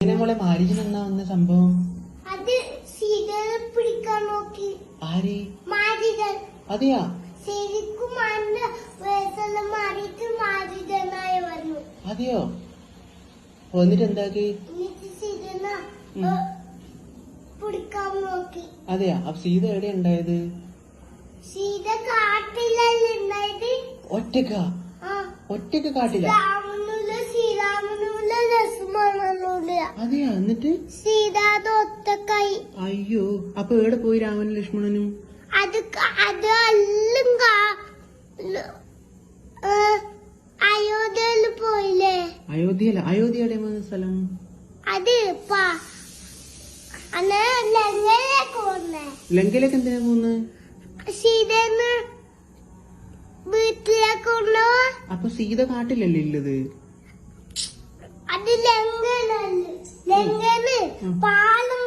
മോളെ മാരിജിന് എന്നാ വന്ന സംഭവം? അത് സീതയെ പിടിക്കാൻ നോക്കി. ആര്? മാരിതൻ അതെയാ? ശരിക്കും വയസ്സെല്ലാം മാറിയിട്ട് വന്നു അതെയോ? എന്നിട്ട് എന്താക്കി. പിടിക്കാൻ നോക്കി. അതെയാ? അപ്പൊ സീത എവിടെ ഉണ്ടായത്? സീത കാട്ടിലല്ലേ ഉണ്ടായത്? ഒറ്റക്ക? ഒറ്റയ്ക്ക് കാട്ടില്ല രാമനുള്ള ശ്രീരാമനുള്ള അതെയാ? എന്നിട്ട്? അയ്യോ. അപ്പൊ എവിടെ പോയി രാമനും ലക്ഷ്മണനും? അത് അത് അയോധ്യയിൽ പോയില്ലേ? അയോധ്യ എവിടെ സ്ഥലം? അത് ലങ്കയിലേക്ക് എന്തിനാ പോന്ന് സീതന്ന് വീട്ടിലേക്ക് അപ്പൊ സീത കാട്ടിലല്ലേ ഉള്ളത്? അത്. പാലം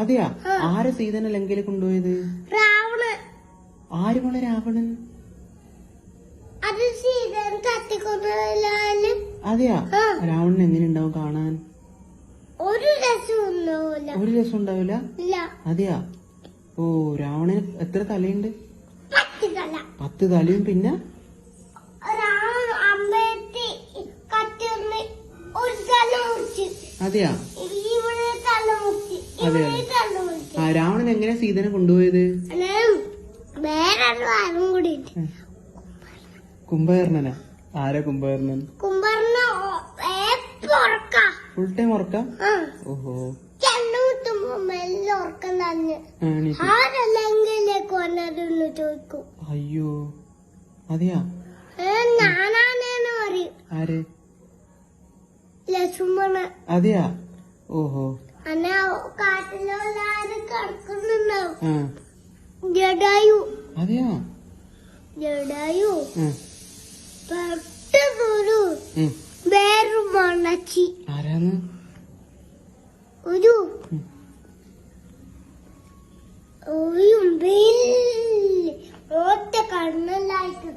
അതെയാ? ആര് സീതനെ ലങ്കയിൽ കൊണ്ടുപോയത്? രാവണൻ. ആര് മോളെ രാവണൻ? അത് സീതൻ അതെയാ. രാവണൻ എങ്ങനെയുണ്ടാവും കാണാൻ? ഒരു രസം ഒരു രസം ഉണ്ടാവില്ല അതെയാ? ഓ രാവണന് എത്ര തലയുണ്ട്? പത്ത് തലയും പിന്നെ? അതെയാ? അതെ, ആ രാവണൻ എങ്ങനെ സീതനെ കൊണ്ടുപോയത്? കുംഭകർണന? ആരും കുംഭകർണൻ? ഫുൾ ടൈം ഉറക്കാം ഓഹോ അയ്യോ. അതെയാ? ഞാനാണെന്ന് പറയും. ആര്? അതെയാ? ഓഹോ. ജഡായു. അതെയാ? ജഡായു. വേറൊരു മണച്ചി. ആരാന്ന്? ഒരു. ഒരു ഒറ്റ കണ്ണെല്ലായിട്ട്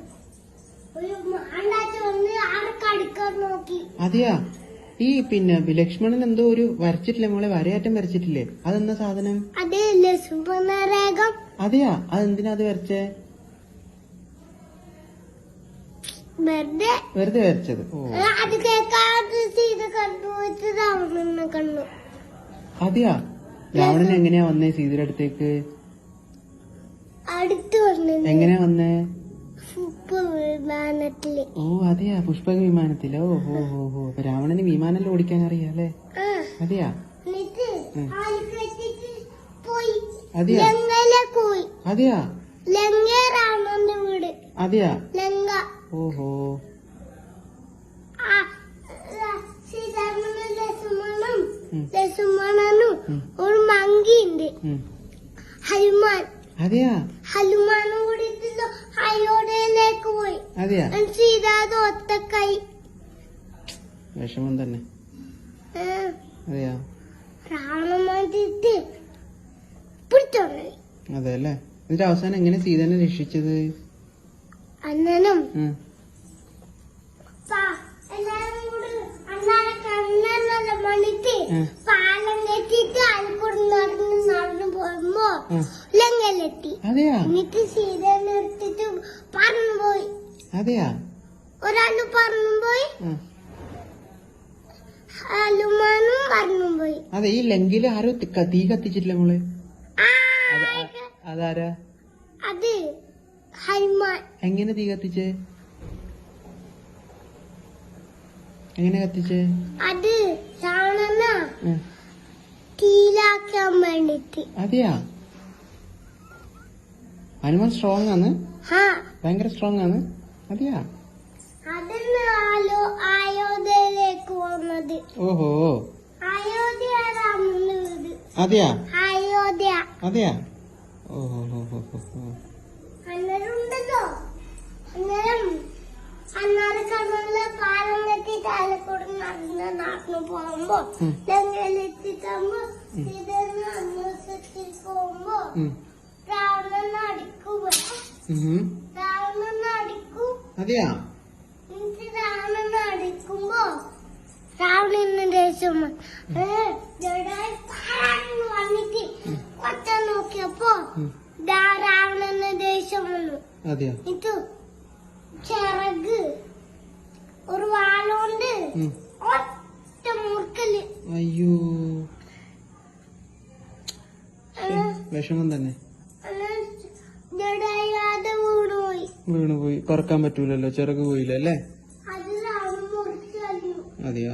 ഒരു മാണ്ടാച്ച വന്ന് ആരെ കടിക്കാൻ നോക്കി. അതെയാ? ഈ പിന്നെ ലക്ഷ്മണൻ എന്തോ ഒരു വരച്ചിട്ടില്ലേ മോളെ? വരയാറ്റം വരച്ചിട്ടില്ലേ? അതെന്താ സാധനം? അതെയാ? അതെന്തിനാ അത് വരച്ചേ? വെറുതെ. വരച്ചത്. അതെയാ? രാവണൻ എങ്ങനെയാ വന്നേ സീതയുടെ അടുത്തേക്ക്? എങ്ങനെയാ വന്നേ? ഓ അതെയാ പുഷ്പക വിമാനത്തിലോ ഓ ഹോ ഹോ രാവണന് വിമാനം ഓടിക്കാൻ അറിയാലേ ആ. അതെയാ? അതെയാ? അതെയാ? അതെയാ? ഓഹോ ആ ല- ശ്രീരാമനും ലക്ഷ്മണനും ഉം. ലക്ഷ്മണനും ഉം. ഒരു മങ്കിയുണ്ട്. ഉണ്ട് ഹനുമാൻ. അതെയാ? ഹനുമാനും കൂടി അയോധ്യയിലേക്ക് പോയി. അതെയാ? സീതാത് ഒത്തക്കായി വിഷമം തന്നെ. അതെയാ? അതെ അല്ലേ എന്നിട്ട് അവസാനം എങ്ങനെ സീതനെ രക്ഷിച്ചത്? അന്നനും എല്ലാരും കൂടി മണിക്ക്. പാലം കെട്ടിട്ട് നടന്ന് നടന്നു ഉം. ലങ്കയിലെത്തി അതെയാ? എന്നിട്ട് സീതനെ എടുത്തിട്ട് പറന്നുപോയി അതെയാ? ഒരാൾ പറന്നുപോയി പോയി ഹനുമാനും പറന്നുപോയി അതെ ഈ ലങ്കയിൽ ആരോ തി- ക- തീ കത്തിച്ചിട്ടില്ല മോളെ? അതാരാ? അത് ഹനുമാൻ. എങ്ങനെ തീ കത്തിച്ചേ? എങ്ങനെ കത്തിച്ചേ? അത് രാവണന ഉം. തീലാക്കാൻ വേണ്ടിട്ട് അതെയാ? ഹനുമാൻ സ്ട്രോങ് ആണ്. ഭയങ്കര സ്ട്രോങ് ആണ്. അതെയാ? അയോധ്യയിലേക്ക് വന്നത്? ഓഹോ. അയോധ്യ അതെയാ? അയോധ്യ. അതെയാ? ഓഹോ ഹോ അന്നേരം അന്നാറ് കണ്ണുള്ള പാലം കെട്ടി താലക്കൂടെ നടന്ന് പോകുമ്പോ. ലങ്കയിലെത്തിക്കുമ്പോ ഇതെന്ന് അന്വേഷത്തിൽ പോകുമ്പോ ഉം. രാവണൻ അടിക്കുക ഉം. രാവണൻ അടിക്കും അതെയാ രാവണൻ അടിക്കുമ്പോ രാവണന് ദേഷ്യം വന്നിട്ട് കൊച്ച നോക്കിയപ്പോ ഉം. ദാ രാവണന് ദേഷ്യം വന്നു. ഇത് ചിറക്. ഒരു വാളുകൊണ്ട് ഉം. ഒറ്റ അയ്യോ. വിഷമം തന്നെ. വീണുപോയി. പറക്കാൻ പറ്റൂലല്ലോ ചിറക് പോയില്ല അല്ലേ? അതെയോ.